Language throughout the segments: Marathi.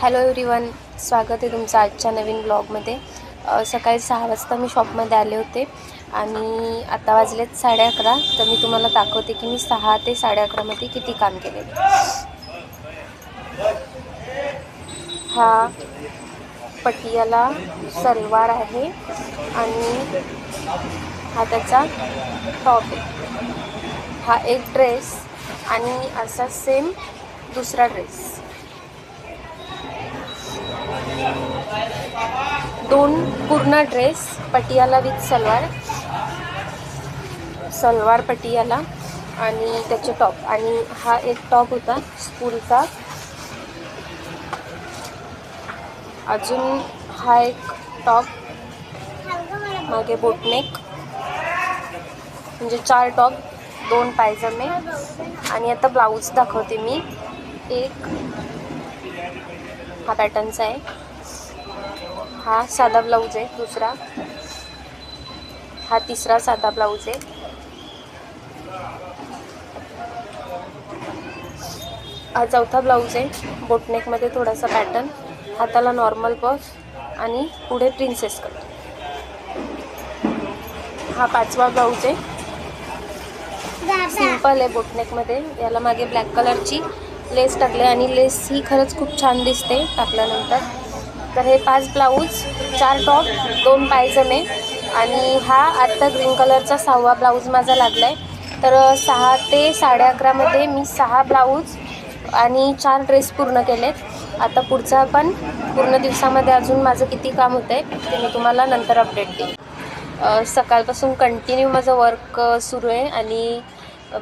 हॅलो एव्हरीवन स्वागत आहे तुमचं आजच्या नवीन ब्लॉगमध्ये सकाळी सहा वाजता मी शॉपमध्ये आले होते आणि आता वाजलेत साडे अकरा. तर मी तुम्हाला दाखवते की मी सहा ते साडे अकरामध्ये किती काम केले. हा पटियाला सलवार आहे आणि हा त्याचा टॉप आहे. हा एक ड्रेस आणि असा सेम दुसरा ड्रेस दोन पूर्ण ड्रेस पटियाला विथ सलवार. सलवार पटियाला आणि त्याचे टॉप आणि हा एक टॉप होता स्कूलचा. अजून हा एक टॉप मागे बोटनेक म्हणजे चार टॉप दोन पायजमे. आणि आता ब्लाऊज दाखवते मी. एक हा पॅटर्नचा आहे. हा साधा ब्लाऊज आहे दुसरा. हा तिसरा साधा ब्लाऊज आहे. हा चौथा ब्लाऊज आहे बोटनेकमध्ये थोडासा पॅटर्न हाताला नॉर्मल पफ आणि पुढे प्रिन्सेस कट हा पाचवा ब्लाऊज आहे. सिंपल आहे बोटनेकमध्ये. याला मागे ब्लॅक कलरची लेस टाकले आणि लेस ही खरंच खूप छान दिसते टाकल्यानंतर. तर हे पाच ब्लाऊज चार टॉप दोन पायजमे आणि हा आत्ता ग्रीन कलरचा सहावा ब्लाऊज माझा लागला आहे तर सहा ते साडे अकरामध्ये मी सहा ब्लाऊज आणि चार ड्रेस पूर्ण केलेत. आता पुढचा पण पूर्ण दिवसामध्ये अजून माझं किती काम होतं आहे ते मी तुम्हाला नंतर अपडेट देईन. सकाळपासून कंटिन्यू माझं वर्क सुरू आहे. आणि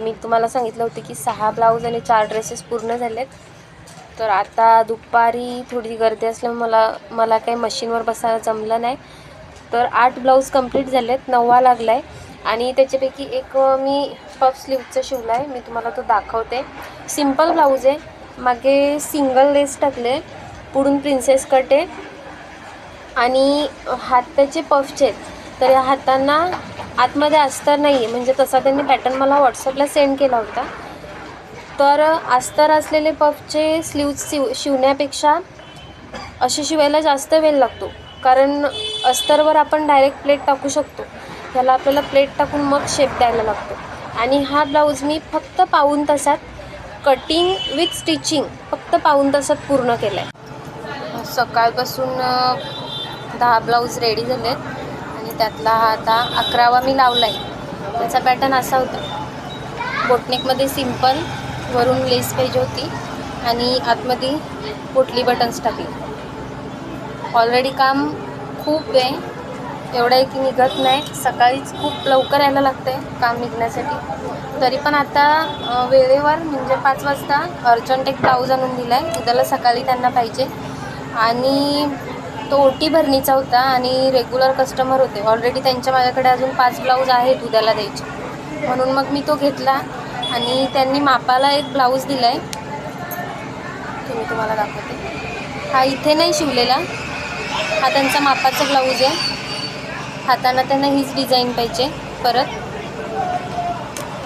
मी तुम्हाला सांगितलं होतं की सहा ब्लाऊज आणि चार ड्रेसेस पूर्ण झालेत. तर आता दुपारी थोडी गर्दी असल्यामुळे मला मला काही मशीनवर बसायला जमलं नाही. तर आठ ब्लाऊज कंप्लीट झालेत नववा लागला आहे आणि त्याच्यापैकी एक मी पफ स्लीवचं शिवलं आहे मी तुम्हाला तो दाखवते. सिंपल ब्लाऊज आहे मागे सिंगल लेस टाकले पुढून प्रिन्सेस कट आहे. आणि हात त्याचे पफचे आहेत तर या हातांना आतमध्ये अस्तर नाही आहे म्हणजे तसा त्यांनी पॅटर्न मला व्हॉट्सअपला सेंड केला होता. तर अस्तर असलेले पफचे स्लीव्ज शिव शिवण्यापेक्षा असे शिवायला जास्त वेळ लागतो. कारण अस्तरवर आपण डायरेक्ट प्लेट टाकू शकतो. त्याला आपल्याला प्लेट टाकून मग शेप द्यायला लागतो. आणि हा ब्लाऊज मी फक्त पाऊन तासात कटिंग विथ स्टिचिंग फक्त पाऊन तासात पूर्ण केला आहे सकाळपासून दहा ब्लाऊज रेडी झाले आहेत आणि त्यातला हा आता अकरावा मी लावला आहे त्याचा पॅटर्न असा होता. बोटनेकमध्ये सिंपल वरून लेस पाहिजे होती आणि आतमध्ये पोटली बटन्स टाकली. ऑलरेडी काम खूप आहे. एवढं आहे की निघत नाही. सकाळीच खूप लवकर यायला लागतं आहे काम निघण्यासाठी. तरी पण आता वेळेवर म्हणजे पाच वाजता अर्जंट एक ब्लाऊज आणून दिला आहे उद्याला सकाळी त्यांना पाहिजे. आणि तो ओटी भरणीचा होता आणि रेग्युलर कस्टमर होते. ऑलरेडी त्यांच्या माझ्याकडे अजून पाच ब्लाऊज आहेत उद्याला द्यायचे. म्हणून मग मी तो घेतला. आणि त्यांनी मापाला एक ब्लाऊज दिला आहे तुम्ही मी तुम्हाला दाखवते. हा इथे नाही शिवलेला. हा त्यांचा मापाचा ब्लाऊज आहे. हाताना त्यांना हीच डिझाईन पाहिजे परत.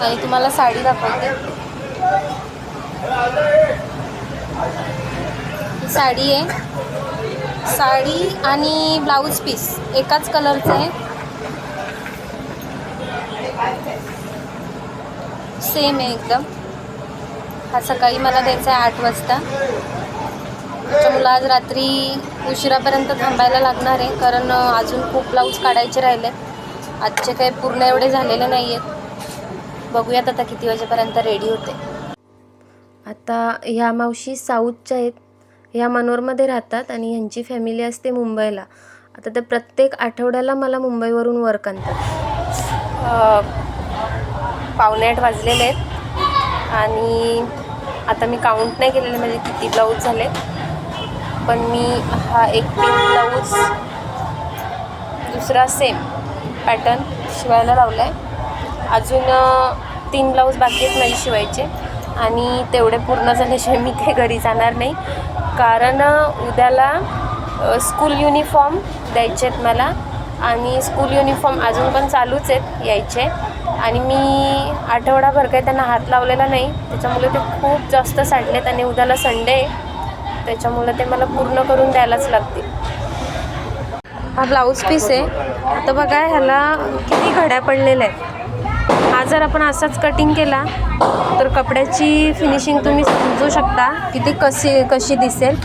आणि तुम्हाला साडी दाखवते. साडी आहे. साडी आणि ब्लाऊज पीस एकाच कलरचं आहे. सेम आहे एकदम. हा सकाळी मला द्यायचा आहे आठ वाजता. त्याच्यामुळं आज रात्री उशिरापर्यंत थांबायला लागणार आहे कारण अजून खूप ब्लाऊज काढायचे राहिले. आजचे काही पूर्ण एवढे झालेले नाही आहेत बघूयात आता किती वाजेपर्यंत रेडी होते. आता ह्या मावशी साऊथच्या आहेत. ह्या मनोरमध्ये राहतात आणि ह्यांची फॅमिली असते मुंबईला. आता ते प्रत्येक आठवड्याला मला मुंबईवरून वर्क आणतात. पावणे आठ वाजलेले आहेत. आणि आता मी काउंट नाही केलेले म्हणजे किती ब्लाऊज झाले. पण मी हा एक पिंक ब्लाऊज दुसरा सेम पॅटर्न शिवायला लावला आहे अजून तीन ब्लाऊज बाकी आहेत माझे शिवायचे. आणि तेवढे पूर्ण झाल्याशिवाय मी काही घरी जाणार नाही. कारण उद्याला स्कूल युनिफॉर्म द्यायचे आहेत मला. आणि स्कूल युनिफॉर्म अजून पण चालूच आहेत यायचे. आणि मी आठवडाभर काही त्यांना हात लावलेला नाही. त्याच्यामुळे ते खूप जास्त साडलेत आणि उद्याला संडे आहे. त्याच्यामुळे ते मला पूर्ण करून द्यायलाच लागतील. हा ब्लाऊज पीस आहे. आता बघा ह्याला किती घड्या पडलेल्या आहेत. हा जर आपण असाच कटिंग केला तर कपड्याची फिनिशिंग तुम्ही समजू शकता किती कशी कशी दिसेल.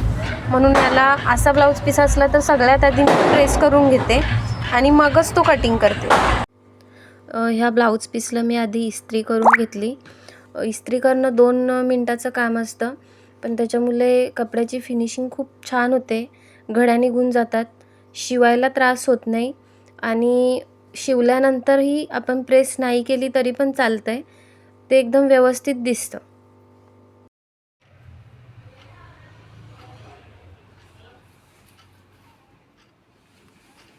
म्हणून याला असा ब्लाऊज पीस असला तर सगळ्यात आधी मी प्रेस करून घेते आणि मगच तो कटिंग करते. ह्या ब्लाऊज पीसला मी आधी इस्त्री करून घेतली. इस्त्री करणं दोन मिनटाचं काम असतं पण त्याच्यामुळे कपड्याची फिनिशिंग खूप छान होते. घड्या निघून जातात. शिवायला त्रास होत नाही. आणि शिवल्यानंतरही आपण प्रेस नाही केली तरी पण चालतं आहे ते एकदम व्यवस्थित दिसतं.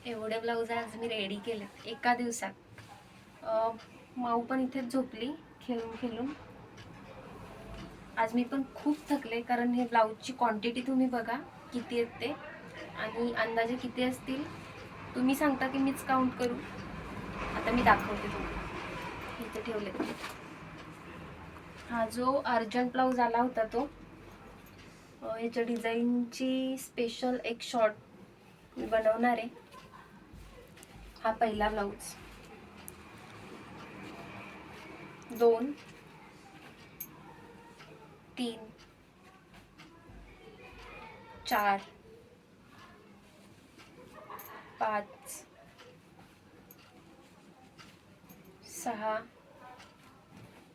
एवढ्या ब्लाऊज आज मी रेडी केल्या एका दिवसात. माऊ पण इथेच झोपली खेळून खेळून. आज मी पण खूप थकले कारण हे ब्लाऊजची क्वांटिटी तुम्ही बघा किती आहेत ते आणि अंदाजे किती असतील तुम्ही सांगता की मीच काउंट करू. आता मी दाखवते तुम्हाला. इथे ठेवले हा जो अर्जंट ब्लाऊज आला होता तो याच्या डिझाईनची स्पेशल एक शॉर्ट मी बनवणार आहे. हा पहिला ब्लाऊज दोन, तीन, चार, पाच, सहा,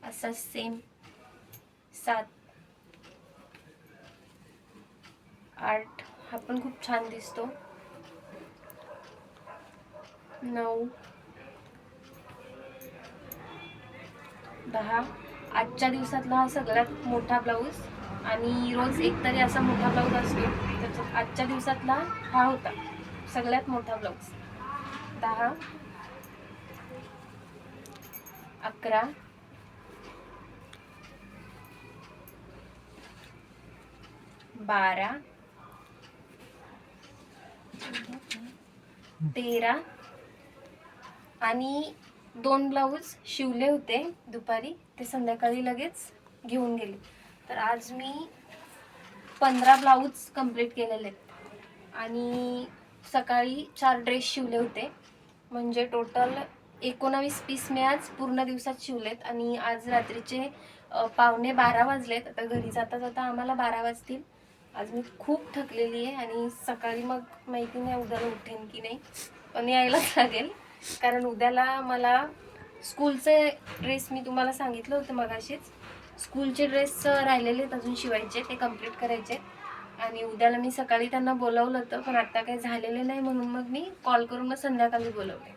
असा सेम सात, आठ. हा पण खूप छान दिसतो. नऊ दहा आजच्या दिवसातला हा सगळ्यात मोठा ब्लाऊज. आणि रोज एक तरी असा मोठा ब्लाऊज असतो. त्याचा आजच्या दिवसातला हा होता. सगळ्यात मोठा ब्लाऊज. दहा अकरा. बारा. तेरा. आणि दोन ब्लाऊज शिवले होते दुपारी ते संध्याकाळी लगेच घेऊन गेले. तर आज मी पंधरा ब्लाऊज कंप्लीट केलेले आहेत. आणि सकाळी चार ड्रेस शिवले होते. म्हणजे टोटल एकोणावीस पीस मी आज पूर्ण दिवसात शिवलेत आणि आज रात्रीचे पावणे बारा वाजलेत. आता घरी जाता जाता आम्हाला बारा वाजतील. आज मी खूप थकलेली आहे आणि सकाळी मग माहिती नाही उद्याला उठेन की नाही पण यायलाच लागेल. कारण उद्याला मला स्कूलचे ड्रेस मी तुम्हाला सांगितलं होतं मगाशीच. स्कूलचे ड्रेस राहिलेले आहेत अजून शिवायचे ते कंप्लीट करायचे आणि उद्याला मी सकाळी त्यांना बोलावलं होतं पण आत्ता काही झालेलं नाही म्हणून मग मी कॉल करून मग संध्याकाळी बोलवले.